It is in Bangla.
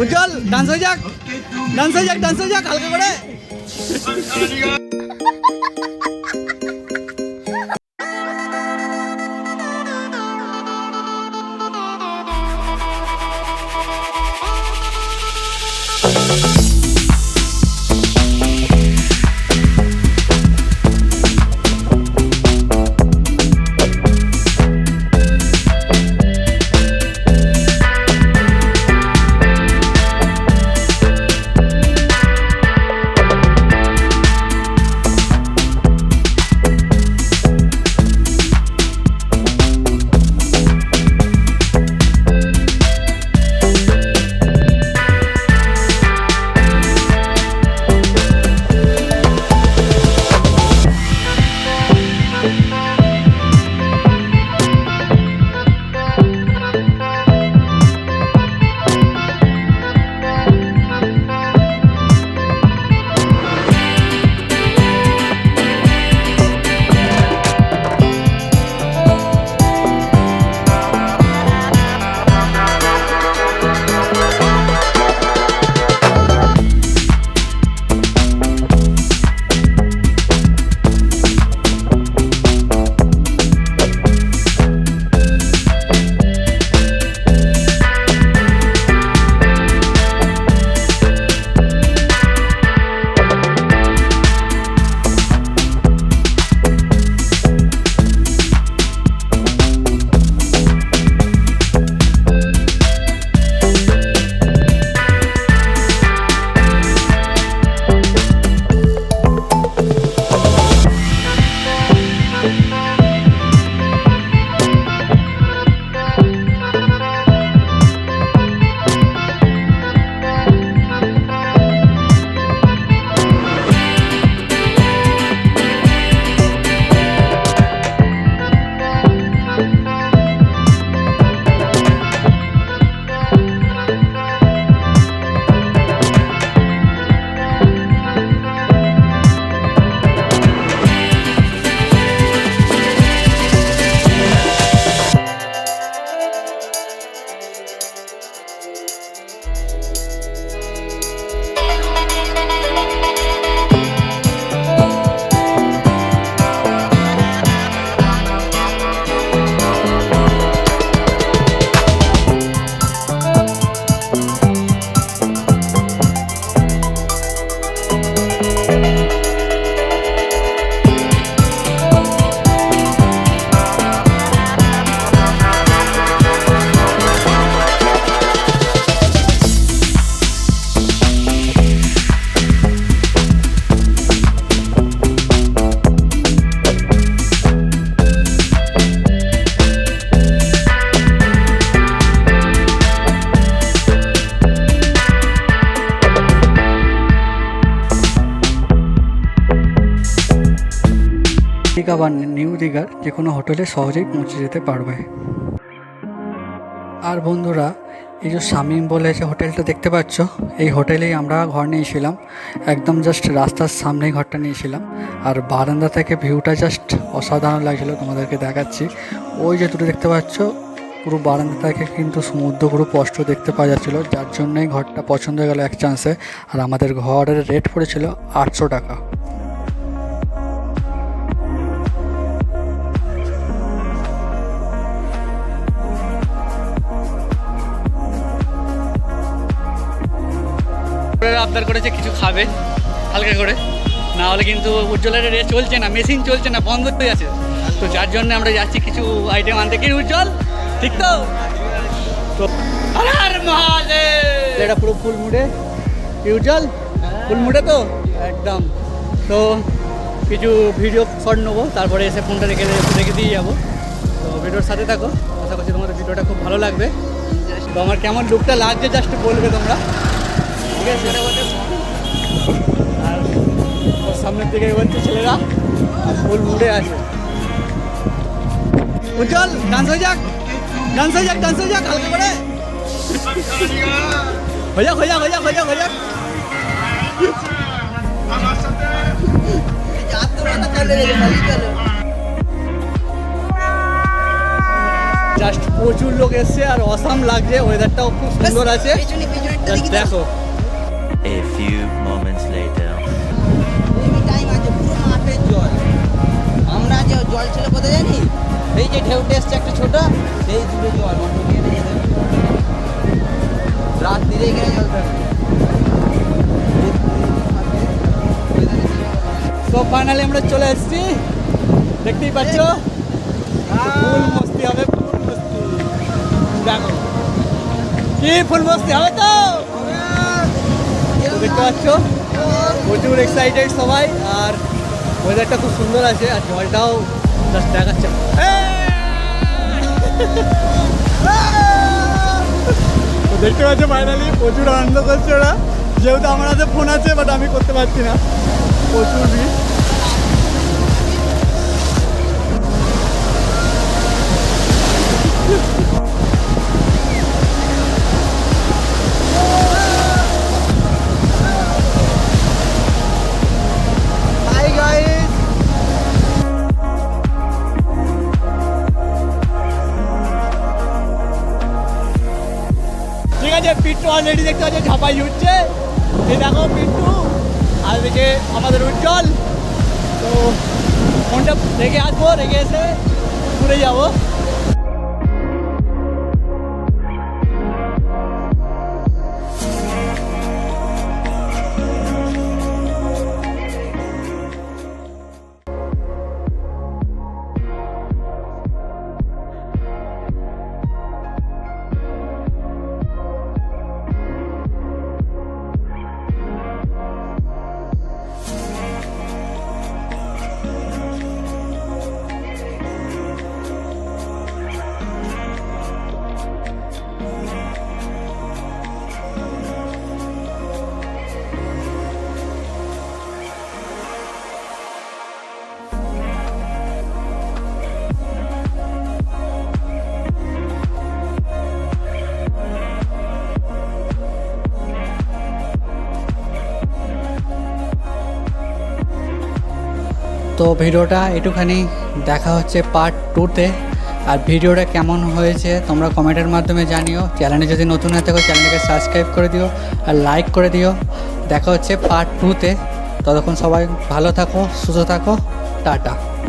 উজ্জ্বল ডান্স হয়ে যাক। ডান্স হয়ে যাক ডান্স হয়ে যাক হালকা করে। দীঘা বা নিউ দীঘার যে কোনো হোটেলে সহজেই পৌঁছে যেতে পারবে। আর বন্ধুরা, এই যে শামিম বলে যে হোটেলটা দেখতে পাচ্ছ, এই হোটেলেই আমরা ঘর নিয়েছিলাম। একদম জাস্ট রাস্তার সামনেই ঘরটা নিয়েছিলাম। আর বারান্দা থেকে ভিউটা জাস্ট অসাধারণ লাগছিল তোমাদেরকে দেখাচ্ছি। ওই যে দুটো দেখতে পাচ্ছ, পুরো বারান্দা থেকে কিন্তু সমুদ্র পুরো স্পষ্ট দেখতে পাওয়া যাচ্ছিল। যার জন্যই ঘরটা পছন্দ হয়ে গেল এক চান্সে আর আমাদের ঘরের রেট পড়েছিল আটশো টাকা। আবদার করেছে কিছু খাবে হালকা করে। না হলে কিন্তু উজ্জ্বলের রে চলছে না মেশিন চলছে না বন্ধ হয়ে আছে তো যার জন্য আমরা যাচ্ছি কিছু আইটেম আনতে। কি উজ্জ্বল? ঠিক তো? তো এটা পুরো ফুল মুড়ে। কি উজ্জ্বল? ফুল মুড়ে তো? একদম। তো কিছু ভিডিও শট নেব তারপরে এসে ফোনটা রেখে রেখে দিয়ে যাব। তো ভিডিওর সাথে থাকো। আশা করছি তোমাদের ভিডিওটা খুব ভালো লাগবে। তো আমার কেমন লুকটা লাগছে জাস্ট বলবে তোমরা। আর ওর সামনের দিকে এগোচ্ছে ছেলেরা ফুল মুড়ে আছে। উজ্জ্বল ডান্স হয়ে যাক ডান্স হয়ে যাক ডান্স হয়ে যাক হালকা করে। হয়ে যাক হয়ে যাক হয়ে যাক হয়ে যাক হয়ে যাক। জাস্ট প্রচুর লোক এসছে আর অসাম লাগছে ওয়েদারটাও খুব সুন্দর আছে। দেখো। A few moments later. Time আছে, পুরো জল। আমরা যে জল ছিল কোথায় জানি? এই যে ঢেউটে এসছে একটা ছোট, সেই দূরে জল। রাত এখানে জল থাকবে ফাইনালি আমরা চলে এসেছি। দেখতেই পাচ্ছ? ফুল মস্তি হবে, ফুল মস্তি। দেখো। কি ফুল মস্তি হবে তো? দেখতে পাচ্ছ? প্রচুর এক্সাইটেড সবাই, আর ওয়েদারটা খুব সুন্দর আছে, আর জলটাও জাস্ট দেখাচ্ছে। দেখতে পাচ্ছ ফাইনালি প্রচুর আনন্দ করছে ওরা। যেহেতু আমার হাতে ফোন আছে বাট আমি করতে পারছি না। প্রচুর ভিড়। আছে পিট্টু অলরেডি দেখতে পাচ্ছি, ঝাপাই এই দেখো পিট্টু আর এদিকে আমাদের উজ্জ্বল। তো ফোনটা রেখে আসব, রেখে এসে ঘুরে যাব। তো ভিডিওটা একটুখানি দেখা হচ্ছে পার্ট টুতে আর ভিডিওটা কেমন হয়েছে তোমরা কমেন্টের মাধ্যমে জানিও। চ্যানেলে যদি নতুন হয়ে থাকো চ্যানেলটাকে সাবস্ক্রাইব করে দিও আর লাইক করে দিও। দেখা হচ্ছে পার্ট টুতে ততক্ষণ সবাই ভালো থাকো, সুস্থ থাকো। টাটা।